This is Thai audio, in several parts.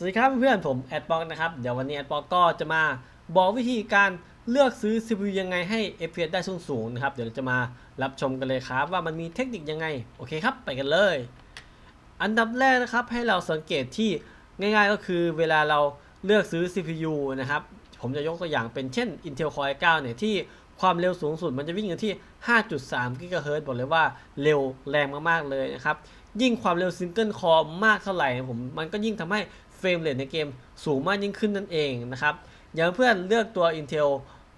สวัสดีครับเพื่อนๆผมแอดบอกนะครับ เดี๋ยววันนี้แอดบอกก็จะมาบอกวิธีการเลือกซื้อ CPU ยังไงให้ FPS ได้สูงสูงนะครับ เดี๋ยวเราจะมารับชมกันเลยครับ ว่ามันมีเทคนิคยังไง โอเคครับ ไปกันเลย อันดับแรกนะครับให้เราสังเกตที่ง่ายๆก็คือเวลาเราเลือกซื้อ CPU นะครับ ผมจะยกตัวอย่างเป็นเช่น Intel Core i9 เนี่ยที่ความเร็วสูงสุดมันจะวิ่งอยู่ที่ 5.3 GHz บอกเลยว่าเร็วแรงมากๆเลยนะครับ ยิ่งความเร็วซิงเกิลคอร์มากเท่าไหร่ผมมันก็ยิ่งทำให้ เฟรมเรทในเกมสูงมากยิ่งขึ้นนั่นเองนะครับ อย่างเพื่อนเลือกตัว Intel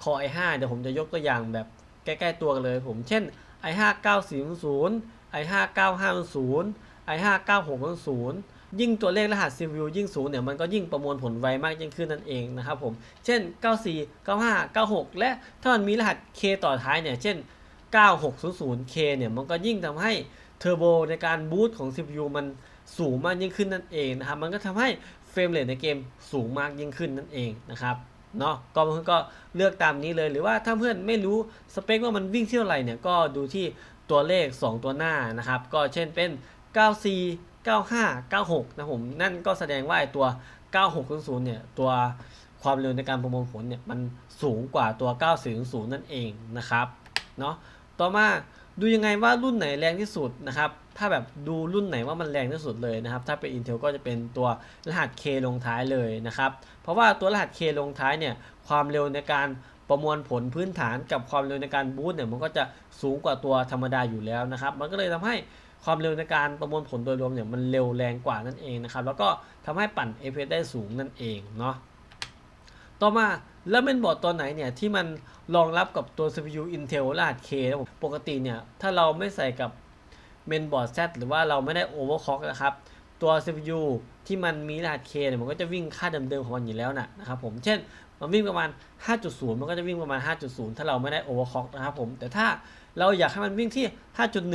Core i5 เดี๋ยวผมจะยกตัวอย่างแบบใกล้ๆตัวกันเลยผมเช่น i5 9400 i5 9500 i5 9600 ยิ่งตัวเลขรหัส CPU ยิ่งสูงเนี่ยมันก็ยิ่งประมวลผลไวมากยิ่งขึ้นนั่นเองนะครับผม เช่น 94 95 96 และถ้ามันมีรหัส K ต่อท้ายเนี่ย เช่น 9600K เนี่ยมันก็ยิ่งทำให้เทอร์โบในการบูตของ CPU มัน สูงมากยิ่งขึ้นนั่นเองนะครับ มันก็ทำให้เฟรมเรทในเกมสูงมากยิ่งขึ้นนั่นเองนะครับเนาะก็เพื่อนก็เลือกตามนี้เลยหรือว่าถ้าเพื่อนไม่รู้สเปคว่ามันวิ่งที่เท่าไหร่เนี่ยก็ดูที่ตัวเลข 2 ตัวหน้านะครับ ก็เช่นเป็น94 95 96 นะผม นั่นก็แสดงว่าไอตัว 9600 เนี่ย ตัวความเร็วในการประมวลผลเนี่ย มันสูงกว่าตัว 9400 นั่นเองนะครับ เนาะต่อมาดูยังไงว่ารุ่นไหนแรงที่สุดนะครับ ถ้าแบบดูรุ่นไหนว่ามันแรงที่สุดเลยนะครับ ถ้าเป็น Intel ก็จะเป็นตัวรหัส K ลงท้ายเลยนะครับ เพราะว่าตัวรหัส K ลงท้ายเนี่ยความเร็วในการประมวลผลพื้นฐานกับความเร็วในการบูตเนี่ยมันก็จะสูงกว่าตัวธรรมดาอยู่แล้วนะครับ มันก็เลยทำให้ความเร็วในการประมวลผลโดยรวมเนี่ยมันเร็วแรงกว่านั่นเองนะครับ แล้วก็ทำให้ปั่น FPS ได้สูงนั่นเองเนาะต่อมาแล้วเป็นบอร์ดตัวไหนเนี่ยที่มันรองรับกับตัว CPU Intel รหัส K นะผมปกติเนี่ยถ้าเราไม่ใส่กับ เมนบอร์ด Z หรือว่าเราไม่ได้ overclock นะครับตัว CPU ที่มันมีรหัส K เนี่ยมันก็จะวิ่งค่าเดิมๆของมันอยู่แล้วนะนะครับผมเช่นมันวิ่งประมาณ 5.0 มันก็จะวิ่งประมาณ 5.0 ถ้าเราไม่ได้ overclock นะครับผมแต่ถ้าเราอยากให้มันวิ่งที่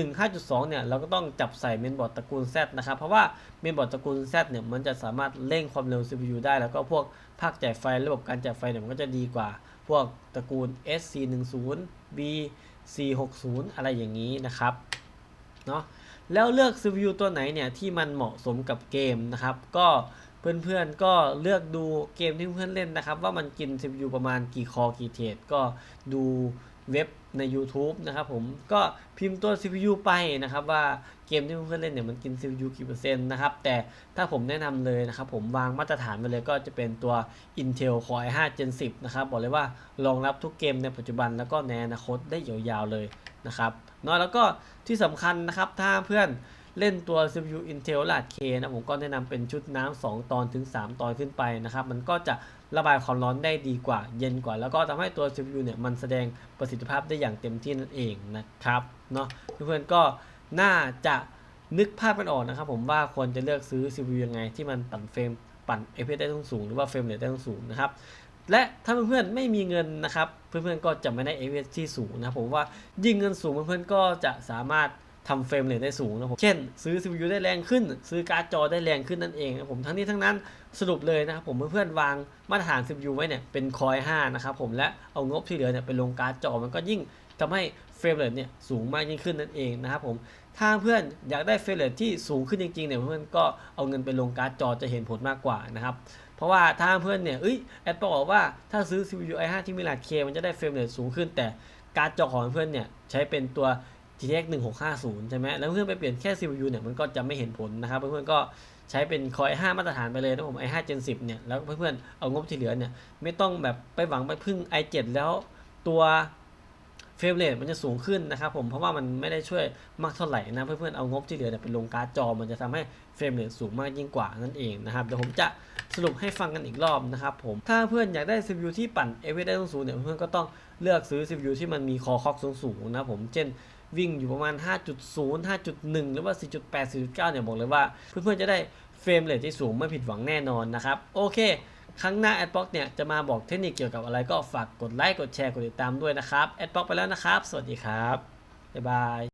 5.1 5.2 เนี่ย เราก็ต้องจับใส่เมนบอร์ดตระกูล Z นะครับ เพราะว่าเมนบอร์ดตระกูล Z เนี่ย มันจะสามารถเร่งความเร็ว CPU ได้ แล้วก็พวกภาคจ่ายไฟ ระบบการจ่ายไฟเนี่ย มันก็จะดีกว่า พวกตระกูล S410 B460 อะไรอย่างนี้นะครับ เนาะแล้วเลือก CPU ตัวไหนเนี่ยที่มันเหมาะสมกับเกมนะครับ ก็เพื่อนๆก็เลือกดูเกมที่เพื่อนเล่นนะครับ ว่ามันกิน CPU ประมาณกี่คอกี่เทรดก็ดู เว็บใน YouTube นะครับผมก็พิมพ์ตัว CPU ไปนะครับ ว่าเกมที่เพื่อนเล่นเนี่ยมันกิน CPU กี่เปอร์เซ็นต์นะครับ แต่ถ้าผมแนะนำเลยนะครับผมวางมาตรฐานไปเลยก็จะเป็นตัว Intel Core i5 Gen 10 นะครับ บอกเลยว่ารองรับทุกเกมในปัจจุบันแล้วก็ในอนาคตได้ยาวๆเลยนะครับเนาะแล้วก็ที่สำคัญนะครับถ้าเพื่อน เล่นตัว CPU Intel รหัส K นะผมก็แนะนำเป็นชุดน้ำ2ตอนถึง 3 ตอนขึ้นไปนะครับ มันก็จะระบายความร้อนได้ดีกว่าเย็นกว่า แล้วก็ทำให้ตัว CPU เนี่ยมันแสดงประสิทธิภาพได้อย่างเต็มที่นั่นเองนะครับเนาะเพื่อนๆก็น่าจะนึกภาพกันออกนะครับผมว่าควรจะเลือกซื้อ CPU ยังไง ที่มันปั่นเฟรมปั่น FPS ได้สูงหรือว่าเฟรมเรทได้สูงนะครับและถ้าเพื่อนๆไม่มีเงินนะครับ เพื่อนๆก็จะไม่ได้ FPS ที่สูงนะผมว่ายิ่งเงินสูงเพื่อนๆก็จะสามารถ ทำเฟรมเรทได้สูงนะผมเช่น ซื้อ CPU ได้แรงขึ้น ซื้อการ์ดจอได้แรงขึ้นนั่นเองนะผมทั้งนี้ทั้งนั้นสรุปเลยนะครับผมเพื่อนๆวางมาตรฐาน CPU ไว้เนี่ยเป็น Core i5 นะครับผมและเอางบที่เหลือเนี่ยไปลงการ์ดจอมันก็ยิ่งทำให้เฟรมเรทเนี่ยสูงมากยิ่งขึ้นนั่นเองนะครับผม ถ้าเพื่อนอยากได้เฟรมเรทที่สูงขึ้นจริงๆเนี่ยเพื่อนก็เอาเงินไปลงการ์ดจอจะเห็นผลมากกว่านะครับ เพราะว่าถ้าเพื่อนเนี่ยเอ้ยแอดบอกว่าถ้าซื้อ CPU i5 ที่มีรหัส K มันจะได้เฟรมเรทสูงขึ้น แต่การ์ดจอของเพื่อนเนี่ยใช้เป็นตัว GTX 1650 ใช่ไหมแล้วเพื่อนไปเปลี่ยนแค่ CPU เนี่ยมันก็จะไม่เห็นผลนะครับ เพื่อนๆก็ใช้เป็น Core i5 มาตรฐานไปเลยนะผม i5 Gen 10 เนี่ย แล้วเพื่อนๆเอางบที่เหลือเนี่ย ไม่ต้องแบบไปหวังไปพึ่ง i7 แล้วตัวเฟรมเรทมันจะสูงขึ้นนะครับผมเพราะว่ามันไม่ได้ช่วยมากเท่าไหร่นะเพื่อนๆเอางบที่เหลือเนี่ยไปลงการ์ดจอ มันจะทำให้เฟรมเรทสูงมากยิ่งกว่านั่นเองนะครับเดี๋ยวผมจะ สรุปให้ฟังกันอีกรอบนะครับผม ถ้าเพื่อนอยากได้ CPU ที่ปั่น FPS ได้สูงๆเนี่ยเพื่อนก็ต้องเลือกซื้อ CPU ที่มันมีคอคอกสูงๆนะผมเช่นวิ่งอยู่ประมาณ 5.0 5.1 หรือว่า 4.8 4.9 เนี่ยบอกเลยว่า เพื่อนๆจะได้เฟรมเรทที่สูงไม่ผิดหวังแน่นอนนะครับ โอเค ครั้งหน้า Adblock เนี่ยจะมาบอกเทคนิคเกี่ยวกับอะไรก็ฝากกดไลค์กดแชร์กดติดตามด้วยนะครับ Adblock ไปแล้วนะครับ สวัสดีครับ บ๊ายบาย